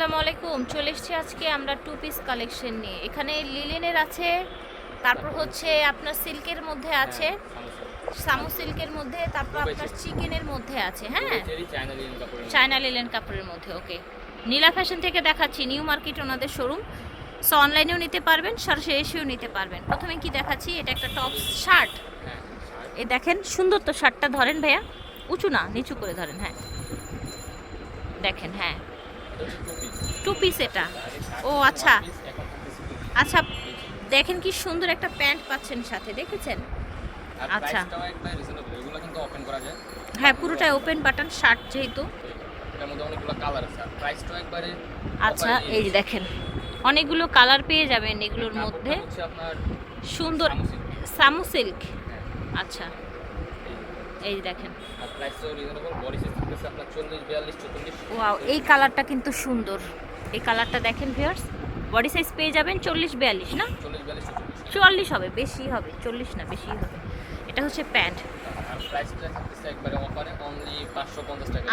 আসসালামু আলাইকুম। চলে এসেছি আজকে আমরা টু পিস কালেকশন নিয়ে। এখানে লিলেনের আছে তারপর হচ্ছে আপনার সিল্কের মধ্যে আছে সামু সিল্কের মধ্যে তারপর আপনার চিকেনের মধ্যে আছে হ্যাঁ? চায়না লিলেন কাপড়ের মধ্যে। ওকে নীলা ফ্যাশন থেকে দেখাচ্ছি নিউ মার্কেট ওনাদের শোরুম সো অনলাইনেও নিতে পারবেন সরাসরি এসেও নিতে পারবেন। প্রথমে কি দেখাচ্ছি এটা একটা টপ শার্ট এ দেখেন সুন্দর তো শার্টটা ধরেন ভাইয়া। উঁচু না নিচু করে ধরেন হ্যাঁ। দেখেন হ্যাঁ। টু পিস এটা। ও আচ্ছা। আচ্ছা দেখেন কি সুন্দর একটা প্যান্ট পাচ্ছেন সাথে দেখেছেন? আচ্ছা। হ্যাঁ পুরোটাই ওপেন বাটন শার্ট যেহেতু। আচ্ছা এই যে দেখেন অনেকগুলো কালার পেয়ে যাবেন এগুলোর মধ্যে। সুন্দর সামু সিল্ক হ্যাঁ, আচ্ছা। এই। দেখেন। রিজনেবল বডি সাইজ আপনার ওয়াও এই কালারটা কিন্তু সুন্দর। এই কালারটা দেখেন ভিউয়ার্স বডি সাইজ পেয়ে যাবেন চল্লিশ বিয়াল্লিশ না? চল্লিশ হবে বেশি হবে চল্লিশ না বেশি হবে। এটা হচ্ছে প্যান্ট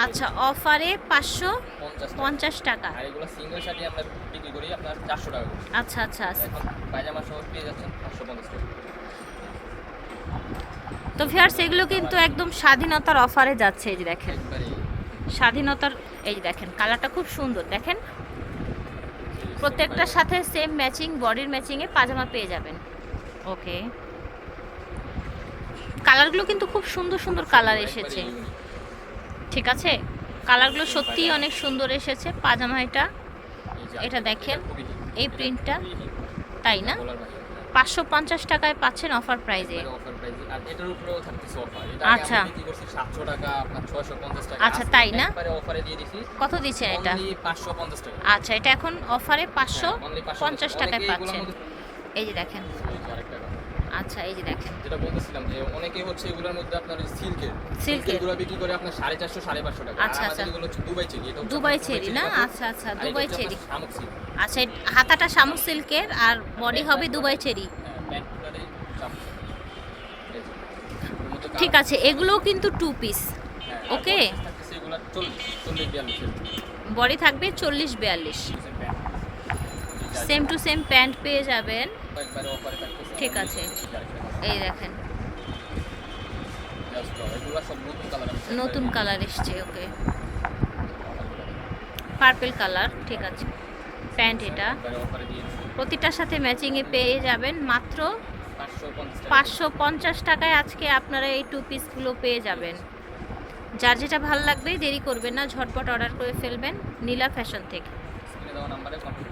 আচ্ছা অফারে পাঁচশো পঞ্চাশ টাকা। আচ্ছা আচ্ছা পঞ্চাশ টাকা। তো ভিউয়ার্স এগুলো কিন্তু একদম স্বাধীনতার অফারে যাচ্ছে এই যে দেখেন। স্বাধীনতার এই দেখেন কালারটা খুব সুন্দর দেখেন। প্রত্যেকটার সাথে সেম ম্যাচিং বডির ম্যাচিংয়ে পাজামা পেয়ে যাবেন। ওকে কালারগুলো কিন্তু খুব সুন্দর সুন্দর কালার এসেছে। ঠিক আছে? কালারগুলো সত্যিই অনেক সুন্দর এসেছে পাজামা এটা। এটা দেখেন, এই প্রিন্টটা তাই না? পাঁচশো পঞ্চাশ টাকায় পাচ্ছেন অফার প্রাইজে আচ্ছা। আমি 700 টাকা, আপনার 650 টাকা। আচ্ছা, তাই না? একবারে offer-এ দিয়ে দিছি কত দিচ্ছেন এটা only 550 টাকা। আচ্ছা এটা এখন অফারে পাঁচশো হ্যাঁ, 550 পঞ্চাশ টাকায় পাচ্ছেন এই যে দেখেন। আচ্ছা এই যে দেখেন যেটা বলতেছিলাম যে অনেকে হচ্ছে এগুলোর মধ্যে আপনার সিল্কের সিল্কের। এগুলো বিক্রি করে আপনার সাড়ে চারশো সাড়ে পাঁচশো টাকা আচ্ছা, আচ্ছা। এগুলো হচ্ছে দুবাই চেরি এটা দুবাই চেরি না আচ্ছা আচ্ছা দুবাই চেরি। আচ্ছা হাতাটা শামুক সিল্কের আর বডি হবে দুবাই চেরি হ্যাঁ, প্যান্ট পুরাটাই শামুক সিল্ক। এই যে। এর মধ্যে ঠিক আছে এগুলোও কিন্তু টু পিস ওকে। বডি থাকতেছে এগুলো 40, 40, 42 এর। বডি থাকবে চল্লিশ বিয়াল্লিশ সেম টু সেম প্যান্ট পেয়ে যাবেন ঠিক আছে। এই দেখেন নতুন কালার এসছে ওকে পার্পেল কালার ঠিক আছে প্যান্ট এটা। প্রতিটার সাথে ম্যাচিংয়ে পেয়ে যাবেন মাত্র 550 টাকা। পাঁচশো পঞ্চাশ টাকায় আজকে আপনারা এই টু পিসগুলো পেয়ে যাবেন। যার যেটা ভালো লাগবে দেরি করবেন না ঝটপট অর্ডার করে ফেলবেন। নীলা ফ্যাশন থেকে।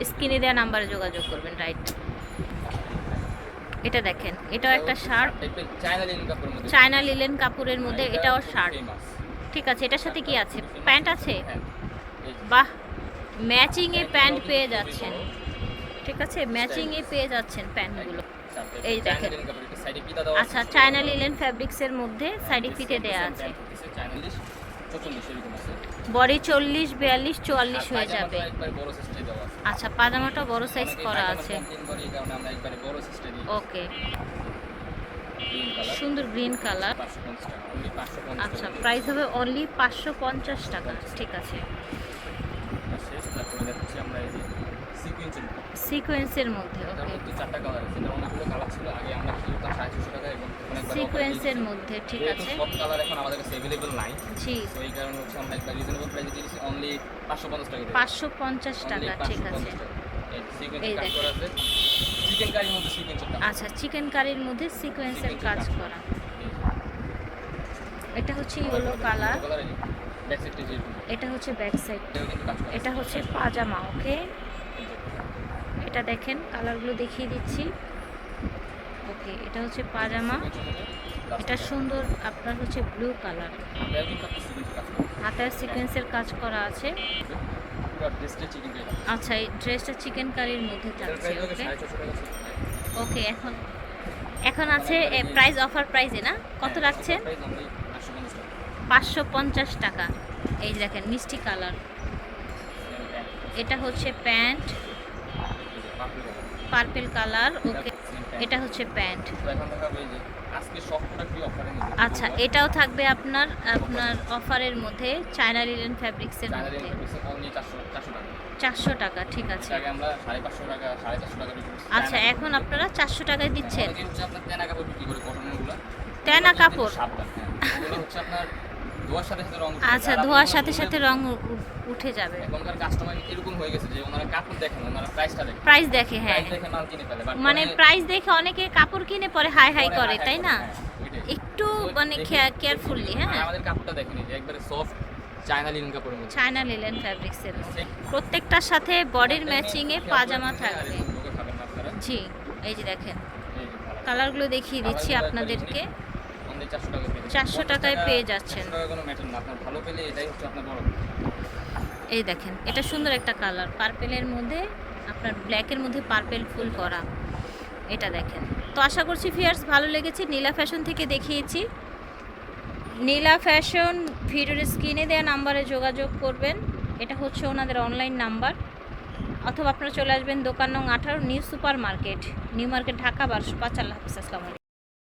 স্ক্রিনে দেওয়া নাম্বারে যোগাযোগ করবেন রাইট এটা দেখেন এটাও একটা শার্ট চায়না লিলেন কাপড়ের মধ্যে। এটাও শার্ট ঠিক আছে এটার সাথে কি আছে? প্যান্ট আছে? হ্যাঁ, বাহ ম্যাচিংয়ে প্যান্ট পেয়ে যাচ্ছেন। ঠিক আছে ম্যাচিংয়ে পেয়ে যাচ্ছেন প্যান্টগুলো এই দেখেন। আচ্ছা। চায়না লিলেন ফ্যাব্রিক্সের মধ্যে সাইডে ফিতে দেয়া আছে প্যান্ট হচ্ছে চায়না লিশ, 44 এরকম আছে। বডি চল্লিশ বিয়াল্লিশ চুয়াল্লিশ হয়ে যাবে। আচ্ছা পাজামাটা বড় সাইজ করা আছে। ওকে সুন্দর গ্রিন কালার 550 টাকা, only 550 আচ্ছা প্রাইস হবে অনলি পাঁচশো পঞ্চাশ টাকা ঠিক আছে। সিকোয়েন্সের মধ্যে ওকে মধ্যে চারটা কালার আছে এটা অনেকগুলো কালার ছিল আগে আমরা কিনতাম সাড়ে ছশো টাকা এবং এখন একবার সিকোয়েন্সের মধ্যে ঠিক আছে। সব কালার এখন আমাদের কাছে অ্যাভেলেবল নাই জি। তো এই কারণে হচ্ছে আমরা একটা রিজনেবল প্রাইসে দিয়েছি অনলি পাঁচশো পঞ্চাশ টাকা পাঁচশো পঞ্চাশ টাকা ঠিক আছে। এই কাজ করা আছে চিকেন কারির মধ্যে সিকোয়েন্সের দাম আচ্ছা চিকেন কারির মধ্যে সিকোয়েন্সের কাজ করা। এটা হচ্ছে ইয়েলো কালার এটা হচ্ছে ব্যাক সাইড কাজ এটা হচ্ছে পাজামা ওকে এটা দেখেন কালারগুলো দেখিয়ে দিচ্ছি। ওকে, এটা হচ্ছে পাজামা। এটা সুন্দর, আপনার হচ্ছে ব্লু কালার হাতার সিকোয়েন্সের কাজ করা আছে। আচ্ছা এই ড্রেসটা চিকেন কারির মধ্যে হবে ওকে? ওকে, এখন এখন আছে প্রাইস অফার প্রাইসে না? কত অনলি পাঁচশো পঞ্চাশ টাকা। এই দেখেন, মিষ্টি কালার এটা হচ্ছে প্যান্ট। Purple colour okay. এটা হচ্ছে প্যান্ট। আচ্ছা এটাও থাকবে আপনার আপনার অফারের মধ্যে চায়না লিলেন ফ্যাব্রিক্সের মধ্যে। চারশো টাকা। ঠিক আছে। করছি। আচ্ছা এখন আপনারা চারশো টাকায় দিচ্ছেন। তেনা কাপড় কাপড় আপনার ধোয়ার সাথে সাথে রং উঠে আচ্ছা ধোয়ার সাথে সাথে রং উ- উ- উঠে যাবে। এখনকার কাস্টমার এরকম হয়ে গেছে যে ওনারা কাপড় দেখেন ওনারা প্রাইসটা দেখেন। প্রাইস দেখে হ্যাঁ। দেখে মাল কিনে ফেলে মানে পরে- প্রাইস দেখে অনেকে কাপড় কিনে পরে হাই হাই করে তাই না? হ্যাঁ, একটু মানে দেখে- কেয়ারফুলি হ্যাঁ। আমাদের কাপড়টা দেখেনি যে একবারে সফট চায়না লিনেন কাপড়ের মধ্যে। চায়না লিলেন ফ্যাব্রিক্সের প্রত্যেকটার সাথে বডির ম্যাচিং এ পাজামা থাকবে। জি এই যে দেখেন। কালারগুলো দেখিয়ে দিচ্ছি আপনাদেরকে। আমাদের 400 টাকা পেয়ে যাচ্ছেন। 400 50 টাকায় টাকা, পেয়ে যাচ্ছেন। 400 টাকা কোনো ম্যাটার না। আপনার ভালো পেলে এটাই হচ্ছে আপনার বড় এই দেখেন এটা সুন্দর একটা কালার পার্পেলের মধ্যে আপনার ব্ল্যাকের মধ্যে পার্পেল ফুল করা। এটা দেখেন। তো আশা করছি ফিয়ার্স ভালো লেগেছে। নীলা ফ্যাশন থেকে দেখিয়েছি। নীলা ফ্যাশন ভিডিওর স্ক্রিনে দেওয়া নাম্বারে যোগাযোগ করবেন। এটা হচ্ছে ওনাদের অনলাইন নাম্বার অথবা আপনারা চলে আসবেন দোকান নং আঠারো New Super Market New Market Dhaka বারোশো পাঁচ আল্লাহ হাফিজ আসসালামু আলাইকুম।